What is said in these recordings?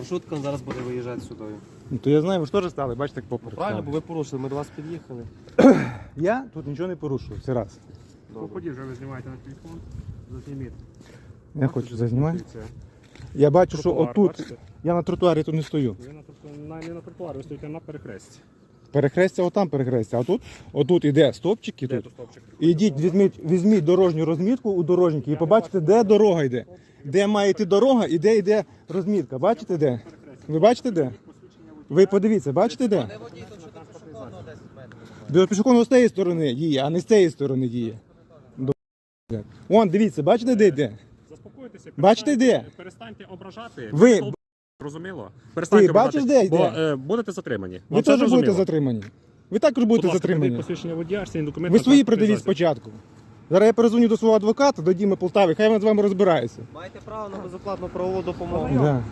Маршрутка зараз буде виїжджати сюди. Ну то я знаю, ви ж теж стали, бачите, як поперед. Правильно, бо стали. ви порушили, ми до вас під'їхали. Я тут нічого не порушую, це раз. Походіть, вже ви знімаєте на телефон. Зазніміть. Я хочу зазнімати. Я бачу, що Тротуар, отут. бачите? Я на тротуарі тут не стою. Ви на, троту- на, не на тротуарі, ви стоїте на перехресті. Перехрестя отам перехрестя, а тут, отут іде стопчик і Де тут. тут стовпчик? Ідіть, візьміть, візьміть дорожню розмітку у дорожників і побачите, де дорога йде. Де має йти дорога і де йде розмітка. Бачите де? Ви бачите де? Ви подивіться, бачите де? Пішохідного з цієї сторони діє, а не з цієї сторони діє. Вон, дивіться, бачите, де йде? Заспокойтеся. Бачите, де? Перестаньте ображати. Ви- Розуміло? Перестаньте Ти бачиш, де Бо е, будете затримані. Ви теж будете затримані. Ви також будете затримані. Ви свої придивіть спочатку. Зараз я перезвоню до свого адвоката, до Діми Полтави, хай він з вами розбирається. Маєте право на безоплатну правову допомогу. Да.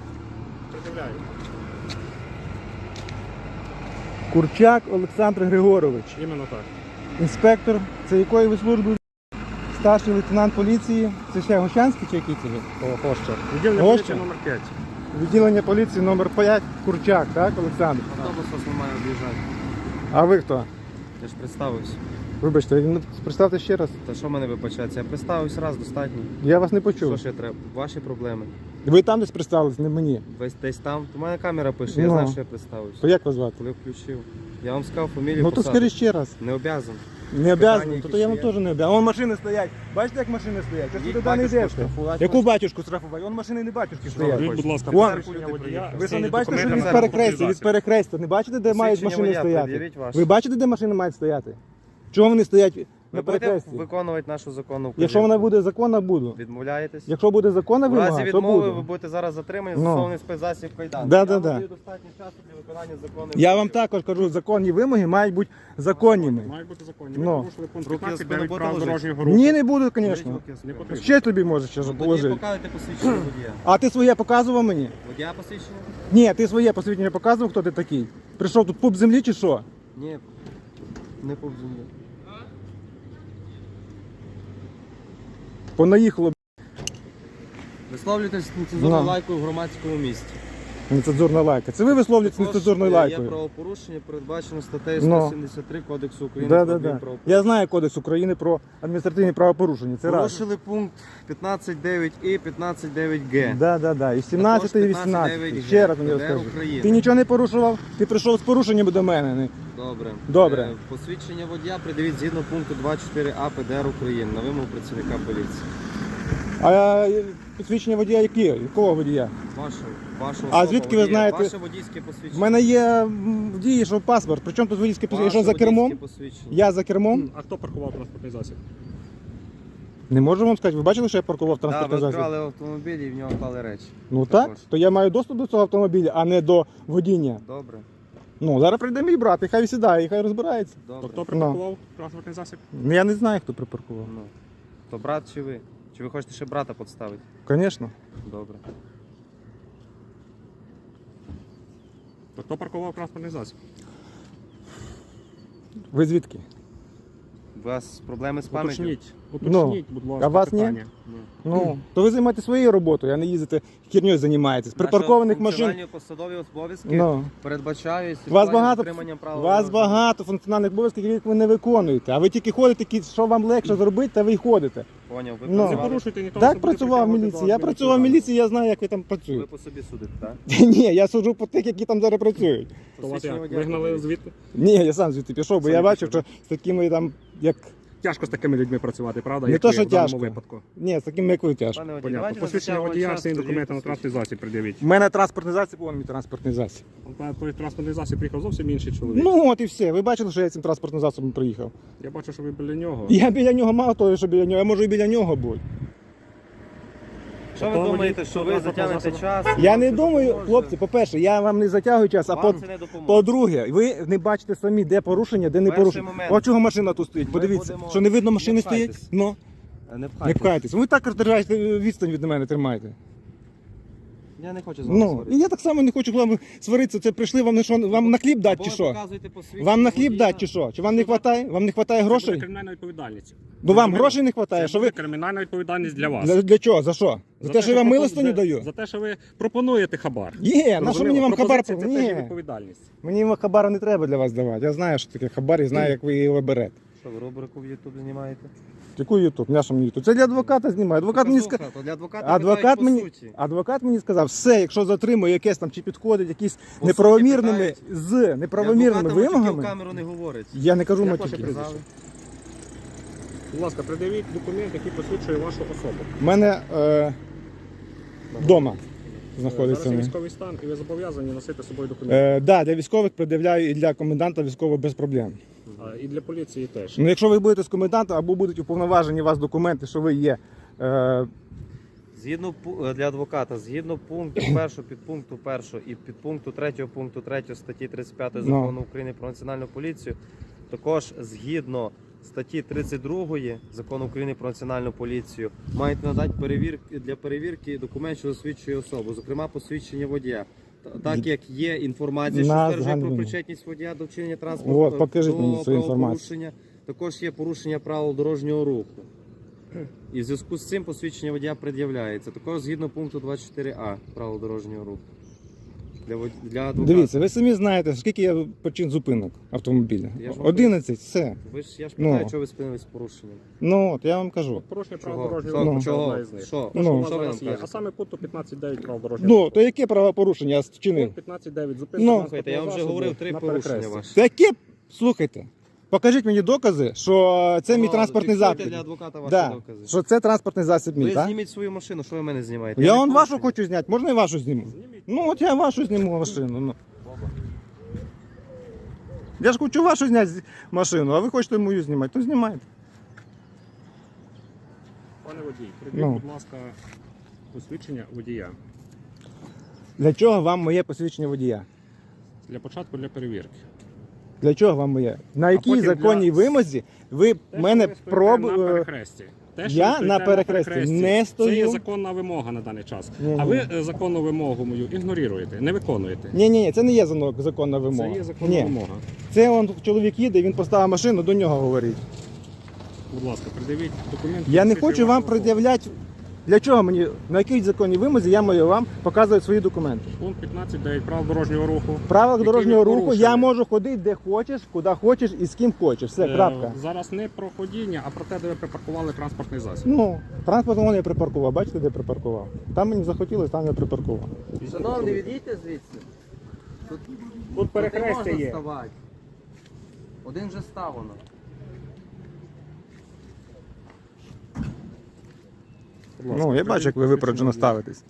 Пред'являю. Курчак Олександр Григорович. Іменно так. Інспектор, це якої ви служби? Старший лейтенант поліції. Це ще Гощанський чи який це? О, Хоща. Відділення поліції номер 5. Відділення поліції номер 5 Курчак, так, Олександр? Автобус вас не має об'їжджати. А ви хто? Я ж представився. Вибачте, ну, представте ще раз. Та що мене вибачається? Я представився раз, достатньо. Я вас не Що почув. ще треба? Ваші проблеми. Ви там десь представились, не мені. Ви десь там. У мене камера пише, я Ну. знаю, що я представився. То як вас звати? Коли включив. Я вам сказав фамілію, Ну то посаду. скажіть ще раз. Не обязан. Не обязаний, то, то я вам є? теж не обязаний. Вон машини стоять. Бачите, як машини стоять? Що ж туди не батюшку штрафувати Яку батюшку штрафувати? Вон машини не батюшки стоять. Скажіть, будь ласка, Вон. посвідчення водія. Ви що не бачите, що документи від на перехрестя, від перехрестя? Не бачите, де мають Посвідчення машини водія стояти? пред'явіть ваше. Ви бачите, де машини мають стояти? Чого вони стоять Ви будете перехресті? виконувати нашу законну вказівку? Якщо вона буде законна, буду. Відмовляєтесь? Якщо буде законна У разі вимога, то відмови ви буду. будете зараз затримані, Ну. застосований спецзасіб кайдан. Да, Я да, вам даю достатньо часу для виконання законних Я вам також кажу, законні вимоги мають бути законніми. Мають бути законні. Ви Ну. порушили пункт Руки 15 з спини 9 будете ложити? дорожнього руху. Ні, не буду, звісно. Ще тобі може ще Ну, Тоді положити. покажете посвідчення водія. А ти своє показував мені? Водія посвідчення? Ні, ти своє посвідчення показував, хто ти такий. Прийшов тут пуп землі чи що? Ні, не повзумі. Понаїхало Висловлюйтесь на лайкою в громадському місці. Нецензурна лайка. Це ви висловлюєте нецензурною Є правопорушення, передбачено статтею Ну. 173 Кодексу України Да, про да. Я знаю Кодекс України про адміністративні правопорушення. Це раз. Порушили пункт 15.9 і 15.9 г. Да, да, да. І 17 і 18. Ще раз мені ПДР розкажи. України. Ти нічого не порушував? Ти прийшов з порушенням до мене. Добре. Добре. Е, Посвідчення водія придивіть згідно пункту 24а ПДР України на вимогу працівника поліції. А е, посвідчення водія які? Якого водія? Вашого, вашого А звідки ви водія. знаєте? Ваше водійське посвідчення. В мене є м, в дії, що паспорт. Причому тут водійське посвідчення? Я Ваше що за кермом? посвідчення. Я за кермом? А хто паркував транспортний засіб? Не можу вам сказати. Ви бачили, що я паркував Да, ви транспортний засіб? вкрали автомобіль і в нього вклали речі. Ну так, Також. то я маю доступ до цього автомобіля, а не до водіння. Добре, Ну, зараз прийде мій брат, і хай сідає, і хай розбирається. То хто припаркував транспортний засіб? Ну, Я не знаю, хто припаркував. Ну, то брат чи ви? Чи ви хочете ще брата підставити? Звісно. Добре. То хто паркував транспортний засіб? Ви звідки? У вас проблеми з пам'яттю? Уточніть. Уточніть, будь ласка, Ну, а вас ні? питання. Ну. Ну, то ви займаєтесь своєю роботою, а не їздите херньою займаєтесь. Припаркованих машин. Наші посадові обов'язки Ну. передбачають Вас багато, дотриманням правил вас дорожнього руху. багато функціональних обов'язків, яких ви не виконуєте. А ви тільки ходите, які- що вам легше зробити, та ви й ходите. Поняв, ви Ну. Не працювали? порушуйте ніхто. Так працював в міліції. Я працював в міліції, я знаю, як ви там Ви працюєте. по собі судите, так? Ні, я суджу по тих, які там зараз працюють. То вас Посвідчення як? водія Вигнали звідти? Ні, я сам звідти пішов, бо Самі я бачив, пішли. що з такими там, як. Тяжко з такими людьми працювати, правда? Не Як то, ви що в даному тяжко. випадку. Ні, з такими як ви тяжко. Пане водій, Понятно. давайте Посвідчення не водія, час, всі тоді документи на транспортний засіб пред'явіть. У мене транспортний засіб, вон мій транспортний засіб. На той транспортний засіб приїхав зовсім інший чоловік. Ну от і все. Ви бачили, що я цим транспортним засобом приїхав. Я бачу, що ви біля нього. Я біля нього мало того, що біля нього, я можу і біля нього бути. Що ви думаєте, що ви затягнете час? Я не думаю, хлопці, по-перше, я вам не затягую час, а Вам по. це не допоможе. По-друге, ви не бачите самі, де порушення, де не Перший порушення. момент. От чого машина тут стоїть. Подивіться, будемо- що не видно машини Не стоять. пхайтесь. Ну, Не не пхайтесь. Ви також держаєте відстань від мене тримайте. Я не хочу з вами Ну, сваритися. і я так само не хочу з вами сваритися. Це прийшли вам на що вам на хліб дати Або чи ви що? показуєте посвідчення Вам на хліб водія. дати чи що? Чи вам не вистачає? Вам не вистачає Це буде грошей? кримінальна відповідальність. Ну вам грошей не вистачає, Це що буде ви кримінальна відповідальність для вас. для, для чого? За що? За те, що я вам пропон- милостиню за- даю? За те, що ви пропонуєте хабар. Є, на що Зрозуміло? мені вам хабар? Пропозиція Це теж є Ні, відповідальність. мені хабара не треба для вас давати. Я знаю, що таке хабар і знаю, як ви його берете. Що ви рубрику в Ютуб знімаєте? Яку Ютуб? Я що мені Ютуб? Це для адвоката знімаю. Адвокат мені сказав. Для адвоката Адвокат питають по мені, суті. адвокат мені сказав, все, якщо затримує якесь там чи підходить якісь По неправомірними суті, з неправомірними адвоката матюки в вимогами. камеру не говорить. Я не кажу Як ваше матюки. Будь ласка, придивіть документ, який посвідчує вашу особу. У мене е, вдома знаходиться. Зараз є вони. військовий стан і ви зобов'язані носити з собою документи. Е, да, для військових пред'являю і для коменданта військового без проблем. А, І для поліції теж. Ну, якщо ви будете з комендантом або будуть уповноважені у вас документи, що ви є. Е, Згідно пу- е, для адвоката, згідно пункту 1, підпункту 1 і підпункту 3 пункту 3 статті 35 Ну. закону України про національну поліцію, також згідно статті 32 закону України про національну поліцію, мають надати перевірки для перевірки документ, що засвідчує особу, зокрема посвідчення водія. Та- Так як є інформація, що На стверджує про причетність водія до вчинення транспорту От, покажіть до мені цю інформацію. правопорушення, також є порушення правил дорожнього руху. І в зв'язку з цим посвідчення водія пред'являється. Також згідно пункту 24а правил дорожнього руху. Для, вод- для адвоката. дивіться, ви самі знаєте, скільки я почин зупинок автомобіля. Я ж вам 11, все. Ви ж я ж Ну. питаю, чого ви спинились з порушенням. Ну от я вам кажу. Порушення правил Чого? дорожнього Що? це Чого? одна із них. Що? Що Ну. у вас Що ви зараз нам є? кажете? А саме пункту 15.9 правил дорожнього Ну, руху. то яке правопорушення я вчинив? Пункт 15.9. Зупинка Ну. Слухайте, я вам вже говорив три на порушення перехресті. ваші. Та яке? Слухайте. Покажіть мені докази, що це мій Ну, транспортний засіб. для адвоката ваші Да, докази. що це транспортний засіб мій, Ви так? зніміть свою машину, що ви мене знімаєте? Я вон вашу хочу зняти, можна і вашу зніму? Зніміть. Ну от я вашу зніму машину. Ну. Я ж хочу вашу зняти з- машину, а ви хочете мою знімати, то знімайте. Пане водій, придіть, Ну. будь ласка, посвідчення водія. Для чого вам моє посвідчення водія? Для початку для перевірки. Для чого вам моє? На якій потім законній для- вимозі ви Те, що мене ви стоїте проб... на перехресті. Те, що я ви стоїте на перехресті не Це є законна вимога на даний час. Ні, А ні. ви е, законну вимогу мою ігноруєте, не виконуєте. Ні, ні, ні, це не є зано- законна вимога. Це є законна ні. вимога. Це он чоловік їде, він поставив машину, до нього говорить. Будь ласка, придивіть документ. Я не хочу вам пред'являти. Для чого мені, на якій законній вимозі я маю вам показувати свої документи? Пункт 15.9 правил дорожнього руху. В правилах дорожнього ви руху порушили. я можу ходити де хочеш, куди хочеш і з ким хочеш. Все, Е, крапка. Зараз не про ходіння, а про те, де ви припаркували транспортний засіб. Ну, транспорт вон я припаркував. Бачите, де припаркував? Там мені захотілося, там я припаркував. Шановні, відійдіть звідси. Тут, Тут перехрестя не можна є. ставати. Один вже ставлено. Ну, я бачу, як ви випереджено ставитесь.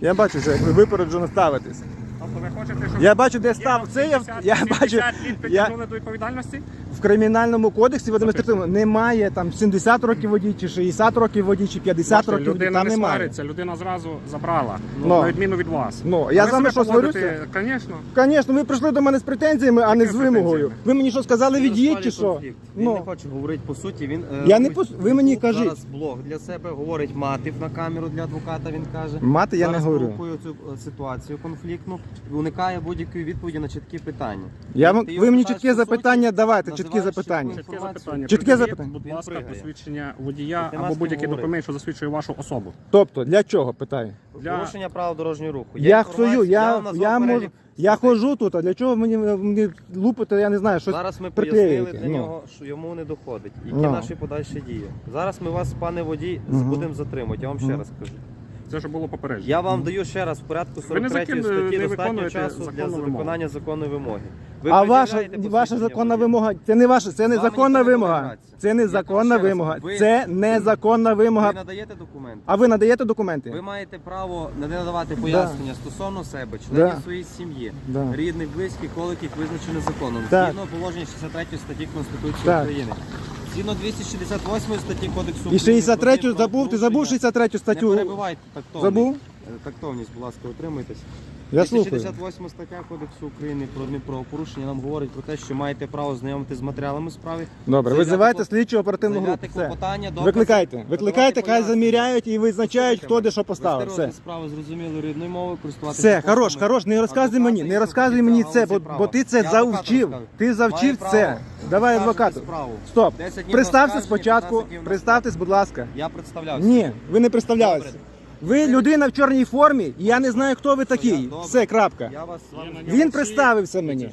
Я бачу, що як ви випереджено ставитесь. Тобто ви хочете, щоб Я бачу, де став. Це я, я бачу. літ Я, притягнули до відповідальності? в кримінальному кодексі в адміністративному немає там 70 років водій, чи 60 років водій, чи 50 Бачите, років водій. людина Там не немає. свариться, людина зразу забрала, Ну. на відміну від вас. Ну, я ви з вами себе що, поводите, сварюся? Звісно. Звісно, ви прийшли до мене з претензіями, а не з Якими вимогою. претензіями? Ви мені що сказали, від'їдь чи що? Він Ну. не хоче говорити по суті. Він е, Я не робить по- ви мені кажіть. Зараз блог для себе говорить матив на камеру для адвоката. Він каже. Мати я не зараз говорю. провокує цю е, ситуацію конфліктну уникає будь-якої відповіді на чіткі питання. Я вам, Ти ви мені питаєш чітке по суті, запитання давайте, чіткі називаєш запитання. чітку Чітке запитання. Чітке запитання. Будь Він ласка, пригає. посвідчення водія або будь-який говорити. документ, що засвідчує вашу особу. Тобто, для чого питаю? Для- Порушення правил дорожнього руху. Є Я інформація, хсую, я, вам назвав я можу. перелік Я статей. хожу тут, а для чого мені, мені лупити, я не знаю, щось. Зараз ми приклеїти, пояснили для ну. нього, що йому не доходить. Які Ну. наші подальші дії. Зараз ми вас, пане водій, Мгм. будемо затримувати. Я вам ще Мгм. раз кажу. Це ж було попередження. Я вам даю ще раз в порядку Ви не 43 закин- статті достатньо виконуєте часу для законну виконання законної вимоги. Ви а ваша, пред'являєте ваша посвідчення законна водія? вимога, це не ваша, це не законна ніхто не вимога. Це не законна ще раз, вимога. ви- Це не законна вимога. Ви надаєте документи? А ви надаєте документи? Ви маєте право не надавати пояснення стосовно себе, Да. членів своєї сім'ї, Да. рідних, близьких, коло яких визначено законом. Так. Згідно положення 63 статті Конституції Так. України. Згідно 268 статті Кодексу І 63 про забув, ти забув правопорушення. 63 Не статтю. перебивайте тактовність. Забув? Е, Тактовність, будь ласка, утримуйтесь. Я слухаю. 268 стаття Кодексу України про адмінправопорушення нам говорить про те, що маєте право знайомитися з матеріалами справи. Добре, Заявляти визивайте клоп- слідчу оперативну групу. заявляти Все. клопотання, докази, Викликайте, викликайте, хай пояснення. заміряють і визначають, хто де що поставив. Все. розгляд справи зрозуміло рідною мовою, користуватися Все, послугами хорош, хорош, не розказуй адвоката мені, і не розказуй мені це, бо, бо ти це Я адвокату завчив. розказую. Ти завчив Маю це. право Давай оскаржити адвокату. справу. Стоп. 10 днів Представся спочатку, 15 днів на представтесь, будь ласка. Я представлявся. Ні, ви не представлялися. Добре. Ви людина в чорній формі, і я не знаю, хто ви такий. Все, крапка. Я вас з вами Він представився мені.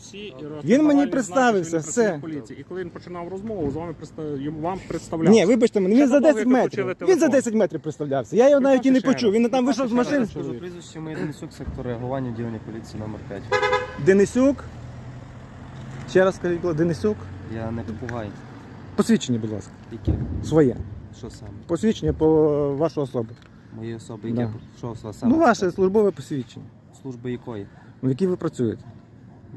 Він мені представився, все. поліції. І коли він починав розмову, з вами представ... йому- вам представляв. Ні, вибачте мене, він за 10 метрів. Він за 10 метрів представлявся. Я його навіть і не почув. Він там вийшов з машини. Скажу прізвище моє Денисюк, сектор реагування відділення поліції номер 5. Денисюк. Ще раз скажіть, будь ласка, Денисюк. Я не попугай. Посвідчення, будь ласка. Яке? Своє. Що саме? Посвідчення по вашу особу. Мої особи, Да. яке? Що це саме? Ну, ваше службове посвідчення. Служби якої? В якій ви працюєте?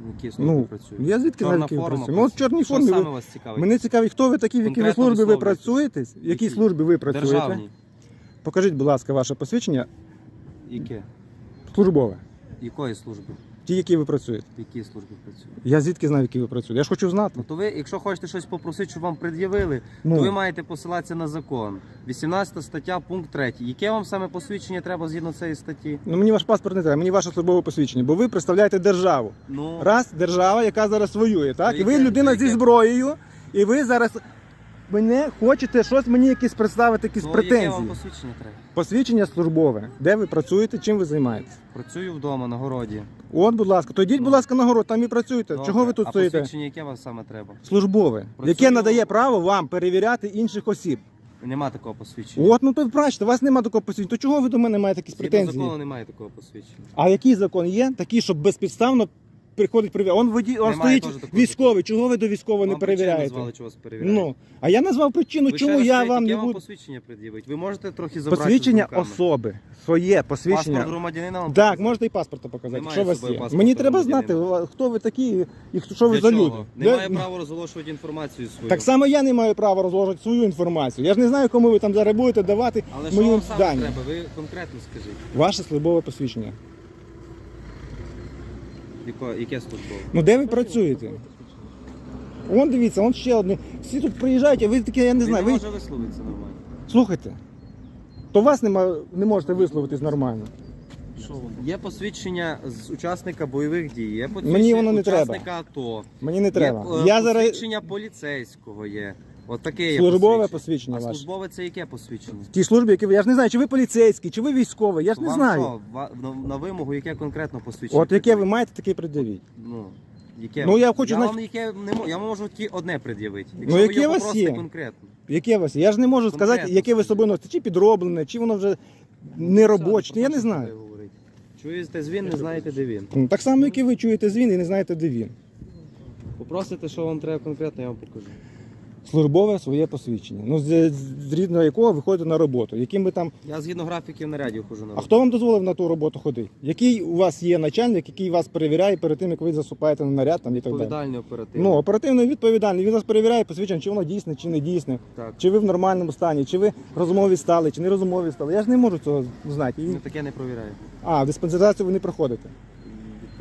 В якій служби Ну, працюю? я звідки знаю, в якій ви працюєте? Ну, от в чорній Що формі саме ви... вас цікавить? Мене цікавить, хто ви такі, в якій ви Конкретно службі ви висловлюйтесь. працюєте, в якій Які? службі ви працюєте. Державні. Покажіть, будь ласка, ваше посвідчення Яке? службове. Якої служби? Ті, які ви працюєте. В якій службі працюють? Я звідки знаю, в якій ви працюєте. Я ж хочу знати. Ну то ви, якщо хочете щось попросити, щоб вам пред'явили, Ну. то ви маєте посилатися на закон. 18 стаття, пункт 3. Яке вам саме посвідчення треба згідно цієї статті? Ну мені ваш паспорт не треба, мені ваше службове посвідчення, бо ви представляєте державу. Ну, Раз держава, яка зараз воює, так? І ви яке- людина зі яке? зброєю, і ви зараз мене хочете щось мені якісь представити, якісь ну яке вам претензії. посвідчення треба? Посвідчення службове. Де ви працюєте, чим ви займаєтесь? Працюю вдома на городі. От, будь ласка, то йдіть, будь ласка, на город, там і працюйте. Добре. Чого ви тут а стоїте? посвідчення яке вам саме треба? Службове, Працюю- яке надає право вам перевіряти інших осіб. Нема такого посвідчення. От, ну то бачите, у вас немає такого посвідчення. То чого ви до мене маєте якісь Згідно претензії? закону немає такого посвідчення. А який закон є? Такий, щоб безпідставно приходить перевіряти. Он водій, он Немає стоїть військовий. Чого ви до військового не Вам причину перевіряєте? назвали, чого вас перевіряють. Ну, а я назвав причину, Ви ще чому раз я скажіть, вам яке не буду. посвідчення пред'явити? Ви можете трохи забрати Посвідчення особи. Своє посвідчення. Паспорт громадянина вам Так, показати? можете і паспорта показати. Немає що у вас собою є? паспорта Мені треба знати, громадянина. хто ви такі і що ви Для за чого? люди. Немає Де- права розголошувати інформацію свою. Так само я не маю права розложити свою інформацію. Я ж не знаю, кому ви там зараз будете давати Але що мої вам саме дані. треба? Ви конкретно скажіть. Ваше службове посвідчення. Яко, яке службове? Ну де ви працюєте? Вон дивіться, вон ще одне. Всі тут приїжджають, а ви таке, я не знаю. Він Ви не може висловитися нормально. слухайте. То вас нема, не можете висловитись нормально. Є посвідчення з учасника бойових дій, є посвідчення Мені воно не треба. учасника АТО. Мені не треба. Є, е, я зараз посвідчення поліцейського є. От є Службове посвідчення А ваше. службове це яке посвідчення? в тій службі, які ви. Я ж не знаю, чи ви поліцейський, чи ви військовий, я ж не Вам знаю. що, ва- на, на вимогу яке конкретно посвідчення? От яке ви маєте, таке пред'явіть. Ну, яке? Ну, я хочу я вам яке не можу, я можу тільки одне пред'явити. Ну, Якщо ви яке його у вас попросите є? конкретно. Яке у вас? є? Я ж не можу сказати, яке ви скажіть. собою носите, чи підроблене, чи воно вже не робоче. Я не знаю. Чуєте звін, не знаєте, де він. Ну, Так само, як і ви чуєте звін і не знаєте, де він. Попросите, що вам треба конкретно, я вам покажу. Службове своє посвідчення. Ну, з- згідно якого ви ходите на роботу. Яким ви там. Я згідно графіків нарядів хожу на А роботу. хто вам дозволив на ту роботу ходити? Який у вас є начальник, який вас перевіряє перед тим, як ви засупаєте на наряд там і так далі? Відповідальний оперативний. Ну, оперативно відповідальний. Він вас перевіряє посвідчення, чи воно дійсне, чи не дійсне, Так. чи ви в нормальному стані, чи ви розумові стали, чи не розумові стали. Я ж не можу цього знати. І... Ну, таке не провіряє. А, диспансеризацію ви не проходите.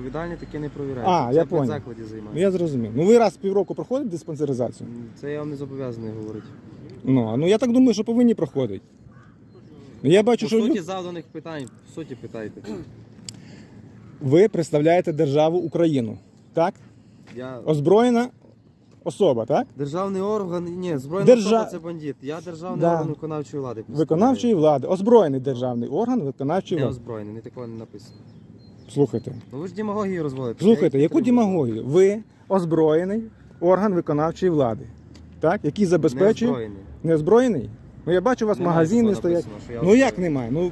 Відповідальний таке не провіряє. А, Це я в понял. закладі Ну займається. я зрозумів. Ну ви раз в півроку проходите диспансеризацію? Це я вам не зобов'язаний говорити. Ну, а ну я так думаю, що повинні проходити. Ну, Я бачу, По що суті лю- завданих питань, по суті питайте. ви представляєте державу Україну. Так? Я Озброєна особа, так? державний орган, ні, збройна Держа- особа це бандит. Я державний Да. орган виконавчої влади. Виконавчої влади. Озброєний державний орган виконавчої Не влади. озброєний, не такого не написано. Слухайте. Ну ви ж демагогію розводите. Слухайте, Я яку підтримую. демагогію? Ви озброєний орган виконавчої влади. Так? Який Не забезпечує. озброєний. Не озброєний? Ну я бачу, у вас Немає магазини такого стоять. написано, що я Ну як озброєний. немає? Ну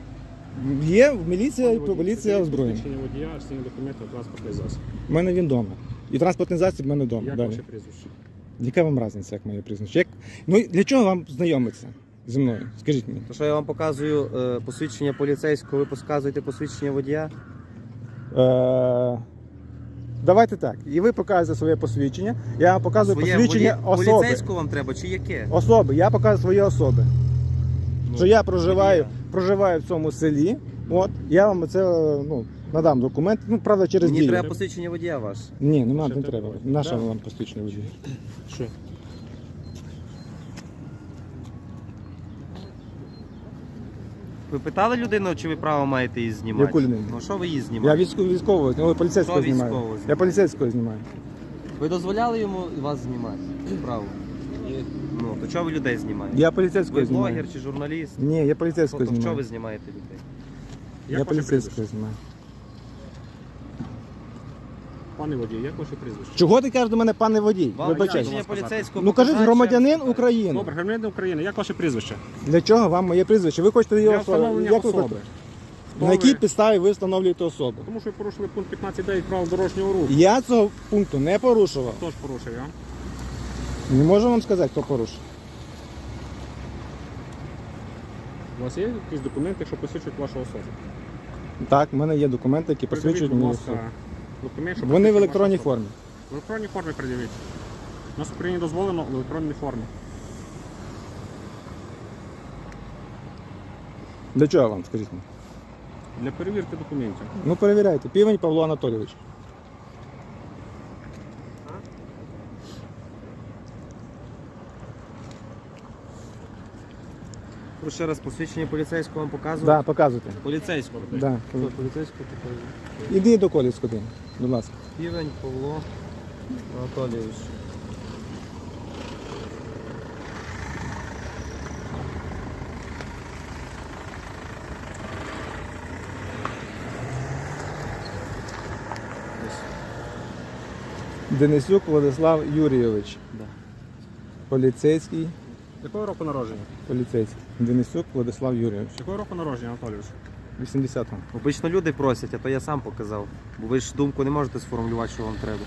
є міліція і поліція озброєна. Посвідчення водія, всі документи, транспортний засіб. У мене він вдома. І транспортний засіб в мене вдома. Як Далі. ваше прізвище? Яка вам різниця, як моє прізвище? Як... Ну для чого вам знайомитися зі мною? Скажіть мені. То що я вам показую е, посвідчення поліцейського, ви показуєте посвідчення водія? Е... Давайте так. І ви показуєте своє посвідчення. Я вам показую Своє посвідчення водій- особи. Поліцейського вам треба чи яке? Особи. Я показую свої особи. Ну, що я проживаю, проживаю в цьому селі От, я вам це ну, надам документ, ну, правда, через Мені дію. треба посвідчення водія ваше. Ні, нема, Ще не треба. треба. Наша Да. вам посвідчення водія. Що? Ви питали людину, чи ви право маєте її знімати? Яку людину? Ну що ви її Я знімаєте? військового, військового, ну, поліцейського знімаю. військового Я поліцейського знімаю. Ви дозволяли йому вас знімати? Право. Ну, то чого ви людей знімаєте? Я поліцейського Ви знімаю. блогер чи журналіст? Ні, я поліцейського то чого ви знімаєте людей? Я поліцейського знімаю. Пане водій, як ваше прізвище? Чого ти кажеш до мене, пане водій? Вам Вибачайте. поліцейського Ну кажіть, громадянин України. Добре, громадянин України, як ваше прізвище? Для чого вам моє прізвище? Ви хочете Для його встановлення як ви особи. хочете? Хто На якій підставі ви встановлюєте особу? Тому що ви порушили пункт 15.9 правил дорожнього руху. Я цього пункту не порушував. Хто ж порушив, а? Не можу вам сказати, хто порушив. У вас є якісь документи, що посвідчують вашу особу? Так, в мене є документи, які Придивіть, посвідчують будь мені ласка, особу. Документ, щоб Вони в електронній можна- формі. В електронній формі пред'явіть. У нас в Україні дозволено в електронній формі. Для чого вам, скажіть мені? Для перевірки документів. Ну перевіряйте. Півень Павло Анатолійович. Прошу ще раз посвідчення поліцейського вам показувати? Да, показуйте. Поліцейського. Да. Хто поліцейського показує? Іди до колі сходи, будь ласка. Півень Павло Анатолійович. Денисюк Владислав Юрійович. Да. Поліцейський. Якого року народження? Поліцейський. Денисюк Владислав Юрійович. Якого року народження, Анатолійович? 80-го. Обично люди просять, а то я сам показав. Бо ви ж думку не можете сформулювати, що вам треба.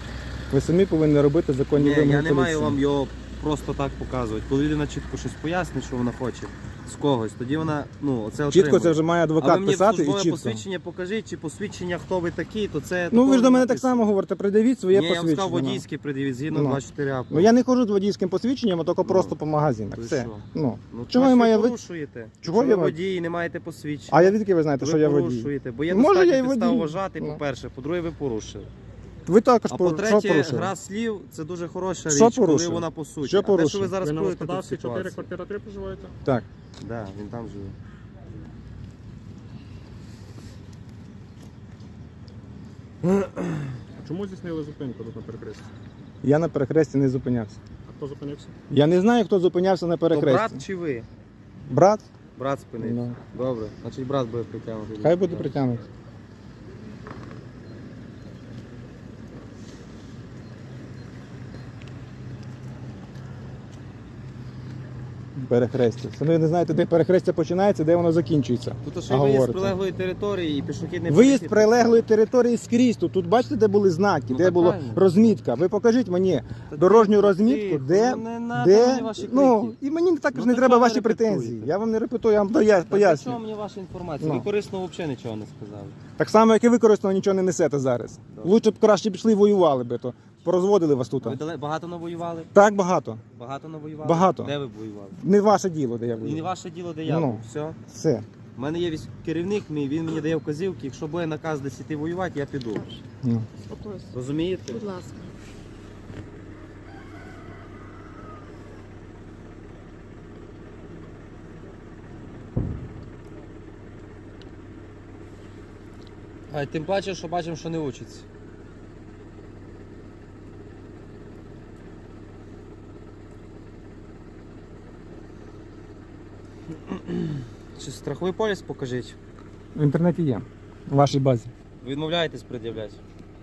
Ви самі повинні робити законні Ні, вимоги я не маю поліції. вам його просто так показувати. Коли людина чітко щось пояснить, що вона хоче з когось, тоді вона ну оце Чітко це вже має а ви адвокат мені писати службове і чітко. посвідчення покажіть, чи посвідчення, хто ви такий, то це. Ну ви такого ж до мене так написано. само говорите, придивіть своє Ні, я вам посвідчення. сказав водійське придивіть, згідно Ну. 24 а Ну я не ходжу з водійським посвідченням, а тільки просто по магазинах. ви Все. що? Ну. Ну, Чого я значить, маю ви порушуєте? Чого Що я ви маю- водій не маєте посвідчення? А я відки ви знаєте, ви що я водій? порушуєте, бо є Може, достатньо я і підстав водій. вважати, Ну. по-перше. По-друге, ви порушили. Ви також А що по-третє, порушили? гра слів це дуже хороша Що річ, коли вона по суті. Що а те, що ви зараз Ви на крутите тут господарстві 4, ситуацію. квартира 3 проживаєте? Так. Да, він там живе. А чому здійснили зупинку тут на перехресті? Я на перехресті не зупинявся. А хто зупинився? Я не знаю, хто зупинявся на То перехресті. брат чи ви? Брат? Брат спинився. Ну. Добре, значить брат буде притягнути. Хай буде притягнутий. Перехрестя. Це ви не знаєте, де перехрестя починається, де воно закінчується. Тут А ще виїзд говорите. прилеглої території і пішохідний Виїзд перехід. прилеглої території скрізь. Тут, тут бачите, де були знаки, Ну, де так була правильно. розмітка. Ви покажіть мені Та дорожню тихо, розмітку, тихо, де, ну, не надо де мені ваші ну і мені також Ну, не то треба чого ви ваші претензії. Я вам не репетую, я вам Та пояснюю. чому мені ваша інформація? Ну. Ви корисно взагалі нічого не сказали. Так само, як і ви корисно нічого не несете зараз. Лучше б краще пішли воювали би, то порозводили вас тут. Ви багато навоювали? Так багато. Багато навоювали? Багато. Де ви воювали? Не ваше діло, де я І не ваше діло, де я Ну. був. Все. Все. У мене є військ- керівник мій, він мені дає вказівки. Якщо буде наказ десь іти воювати, я піду. Ну. Спокойся, Розумієте? будь ласка. А тим паче, що бачимо, що не учиться. Чи страховий поліс покажіть? В інтернеті є. В вашій базі. Відмовляєтесь пред'являти.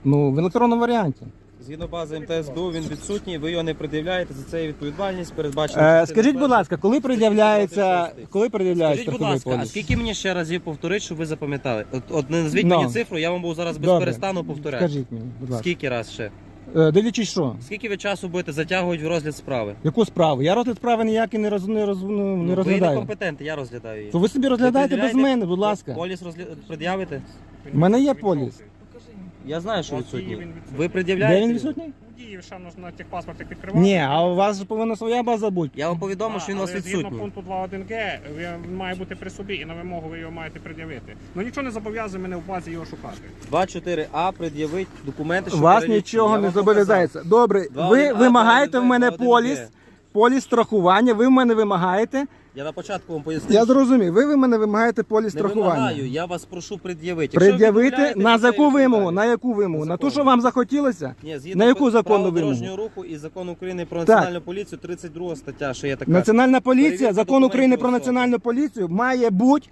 Ну, в електронному варіанті. Згідно бази МТСДУ, він відсутній, ви його не пред'являєте, за це є відповідальність передбачена. Е, скажіть, будь ласка, коли пред'являється, коли пред'являється Скажіть, будь страховий ласка, а поліс? скільки мені ще разів повторити, щоб ви запам'ятали? От, от не назвіть Ну. мені цифру, я вам буду зараз без Добре. перестану повторяти. Скажіть мені, будь ласка. Скільки раз ще? Е, дивлячись що? Скільки ви часу будете затягувати в розгляд справи? Яку справу? Я розгляд справи ніякий не, роз, не, роз, ну, не Ну, ви розглядаю. некомпетентний, я розглядаю її. То ви собі розглядаєте без мене, будь ласка. Поліс розгля... пред'явите? У мене є поліс. Я знаю, що У вас він відсутній. Ви пред'являєте? Де він відсутній? Дії ще на техпаспорт як відкривати. Ні, а у вас же повинна своя база бути. Я вам повідомив, що він у вас але Згідно відсутній. пункту 2.1г він має бути при собі і на вимогу ви його маєте пред'явити. Ну нічого не зобов'язує мене в базі його шукати. 2.4а пред'явить документи, що Вас перелічені. нічого не вам зобов'язається. Добре, Два ви один А, вимагаєте два в один мене Б, два один поліс, Г. поліс страхування, ви в мене вимагаєте. Я на початку вам поясню. Я зрозумів, ви ви мене вимагаєте поліс Не страхування. вимагаю, я вас прошу пред'явити. Якщо ви Пред'явити відмовляєте, на яку вимогу? На яку вимогу? На ту, що вам захотілося? Ні, згідно На яку закону законну вимогу? дорожнього руху і закон України про Так. національну поліцію, 32 стаття, що є така. Національна поліція, Перевірка закон документів України про особи. національну поліцію має бути.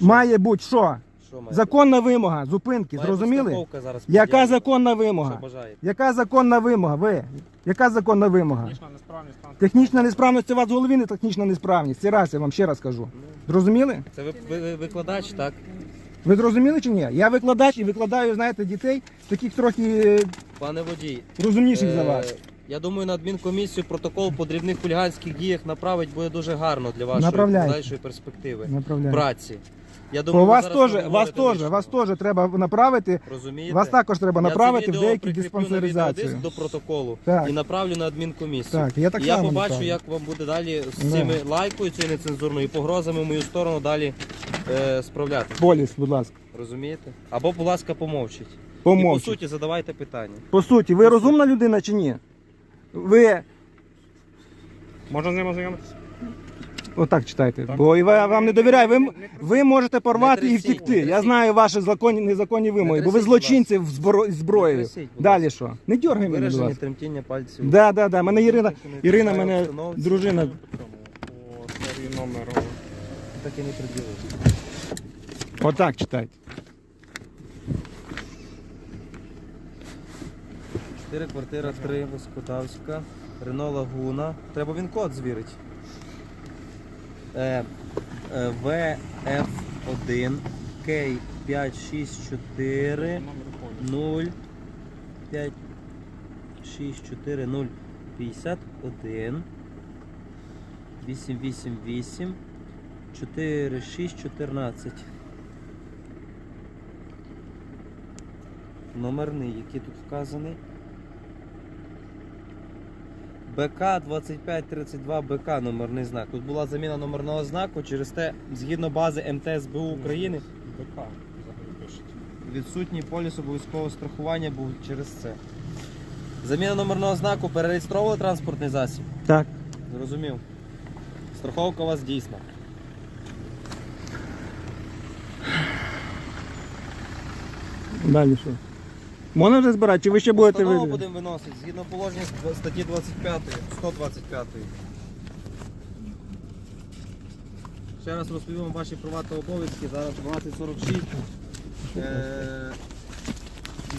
Має бути що? Що? Законна вимога, зупинки, зрозуміли? страховка зараз Яка пред'явлена. законна Що вимога? бажаєте? Яка законна вимога? Ви? Яка законна вимога? Технічна несправність транспорту. Технічна несправність у вас в голові не технічна несправність. Це раз я вам ще раз кажу. Зрозуміли? Це ви, ви, ви викладач, так? Ви зрозуміли чи ні? Я викладач і викладаю, знаєте, дітей, таких трохи е, Пане водій. розумніших за е, вас. Я думаю, на адмінкомісію протокол по дрібних хуліганських діях направить буде дуже гарно для вашої Направляйте. подальшої перспективи. Направляю. Праці. Я думаю, По вас теж, вас теж, вас теж треба направити. Розумієте? Вас також треба направити в деякі прикріплю на диспансеризацію. до протоколу Так. і направлю на адмінкомісію. Так, я так І я само побачу, направлю. як вам буде далі з Да. цими лайкою цією нецензурною і погрозами в мою сторону далі е, справляти. Поліс, будь ласка. Розумієте? Або, будь ласка, помовчіть. І по Помовчіть. суті задавайте питання. По суті, ви розумна людина чи ні? Ви Можна з ним ознайомитися? Отак читайте. Бо я вам не довіряю. Ви, ви можете порвати і втікти. Я знаю ваші законні, незаконні вимоги, бо ви злочинці в зборо- Далі що? Не дергай мене, Вираження тремтіння пальців. Да, да, да. Мене Ірина, Ірина, мене дружина. По. Так і не приділив. Отак читайте. 4 квартира 3, Воскотавська, Рено Лагуна. Треба він код звірить. ВФ1 Кей 5, 6, 4, 0, 5, 6, 4, 0, 51, 8, 8, 8, 4, 6, 14. Номерний, який тут вказаний. БК 2532 БК номерний знак. Тут була заміна номерного знаку через те, згідно бази МТСБУ України, БК відсутній поліс обов'язкового страхування був через це. Заміна номерного знаку перереєстровували транспортний засіб. Так. Зрозумів. Страховка у вас дійсна. Далі що? Можна вже збирати, чи ви ще будете Постанову ви... будемо виносити згідно положення статті 25, 125. Ще раз розповім вам ваші права та обов'язки. Зараз 12.46. Е,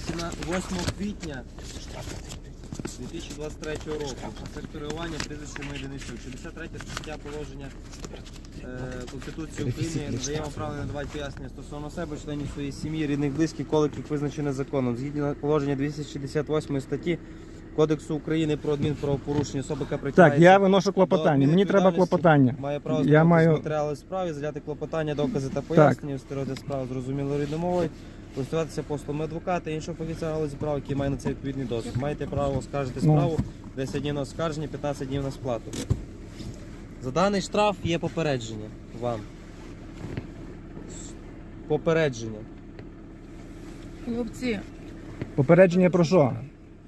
18 8 квітня 2023 року. Секторювання прізвище Майданичук. 63 стаття положення е, Конституції України дає вам право надавати пояснення стосовно себе, членів своєї сім'ї, рідних близьких, коликів визначених законом. Згідно положення 268 статті Кодексу України про адмінправопорушення особи, яка Так, я виношу до клопотання. Мені треба клопотання. Має право Я збирати маю- матеріали в справі, взяти клопотання, докази та пояснення, розгляд справи зрозуміло рідною мовою, користуватися послами адвоката, іншого фахівця галузі права, який має на це відповідний досвід. Маєте право оскаржити Ну. справу, 10 днів на оскарження, 15 днів на сплату. За даний штраф є попередження вам. Попередження. Хлопці, Попередження про що?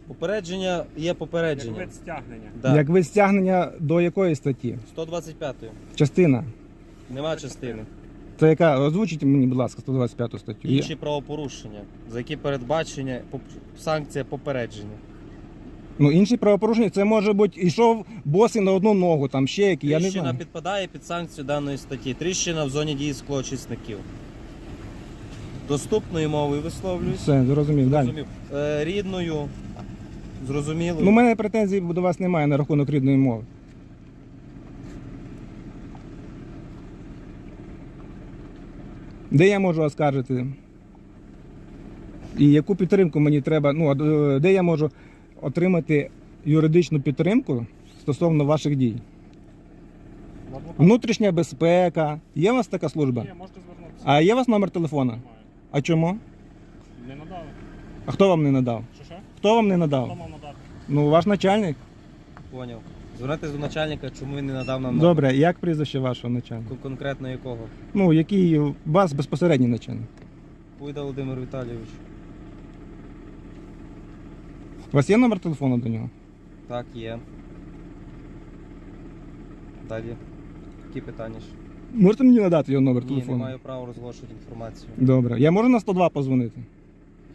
Попередження є попередження. Як вид стягнення. Да. Як ви стягнення до якої статті? 125-ї. Частина. Нема частини. Це яка? Озвучіть мені, будь ласка, 125 статтю. Інші правопорушення, за які передбачення санкція попередження. Ну, інші правопорушення, це може бути ішов босий на одну ногу, там ще які, я не Тріщина знаю. підпадає під санкцію даної статті. Тріщина в зоні дії склоочисників. Доступною мовою висловлююсь. Все, зрозумів. Далі. Зрозумів. Е, рідною, зрозумілою. Ну, у мене претензій до вас немає на рахунок рідної мови. Де я можу оскаржити? І яку підтримку мені треба, ну, а, е, де я можу отримати юридичну підтримку стосовно ваших дій? Внутрішня безпека. Є у вас така служба? Є, можете звернутися. А є у вас номер телефона? Немає. А чому? Не надали. А хто вам не надав? Що що? Хто вам не Хто надав? мав надати? Ну, ваш начальник. Поняв. Звернутися до начальника, чому він не надав нам Добре, як прізвище вашого начальника? Кон- конкретно якого? Ну, який у вас безпосередній начальник? Пуйда Володимир Віталійович. У вас є номер телефону до нього? Так, є. Далі. Які питання? ж? Можете мені надати його номер Ні, телефону? не маю права розголошувати інформацію. Добре. Я можу на 102 позвонити?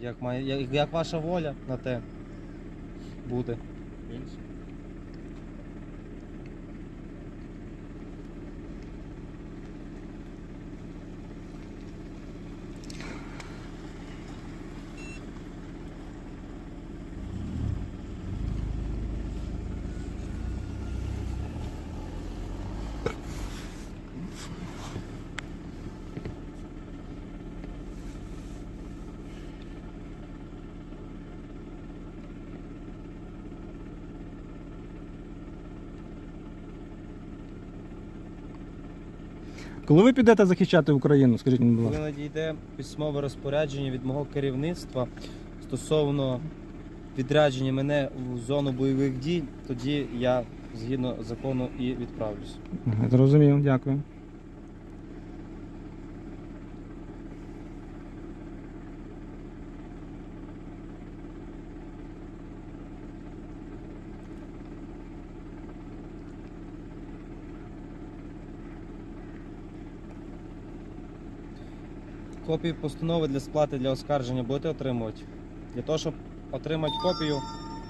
Як, має, як, як ваша воля на те буде. Коли ви підете захищати Україну, скажіть мені, будь Коли ласка. надійде письмове розпорядження від мого керівництва стосовно відрядження мене в зону бойових дій, тоді я згідно закону і відправлюсь. Зрозумів, дякую. Копію постанови для сплати для оскарження будете отримувати. Для того, щоб отримати копію,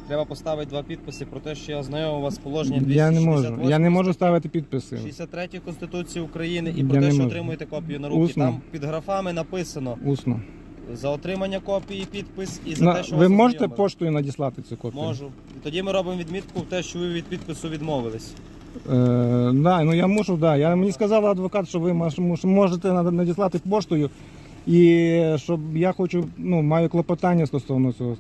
треба поставити два підписи про те, що я ознайомив вас з положенням Я не можу. 268 Я не можу ставити підписи. 63 Конституції України і Я про те, не що можу. отримуєте копію на руки. Усно. Там під графами написано Усно. за отримання копії підпис і за На- те, що ви вас можете ознайомили. поштою надіслати цю копію? Можу. І тоді ми робимо відмітку в те, що ви від підпису відмовились. Е, да, ну я мушу, да. Я, мені сказав адвокат, що ви маш- муш- можете над- надіслати поштою. І щоб я хочу, ну, маю клопотання стосовно цього.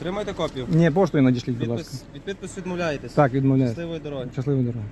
Отримайте копію. Ні, поштою надішліть, будь ласка. Підпис, від підпису відмовляєтесь. Так, відмовляю. Щасливої дороги. Щасливої дороги.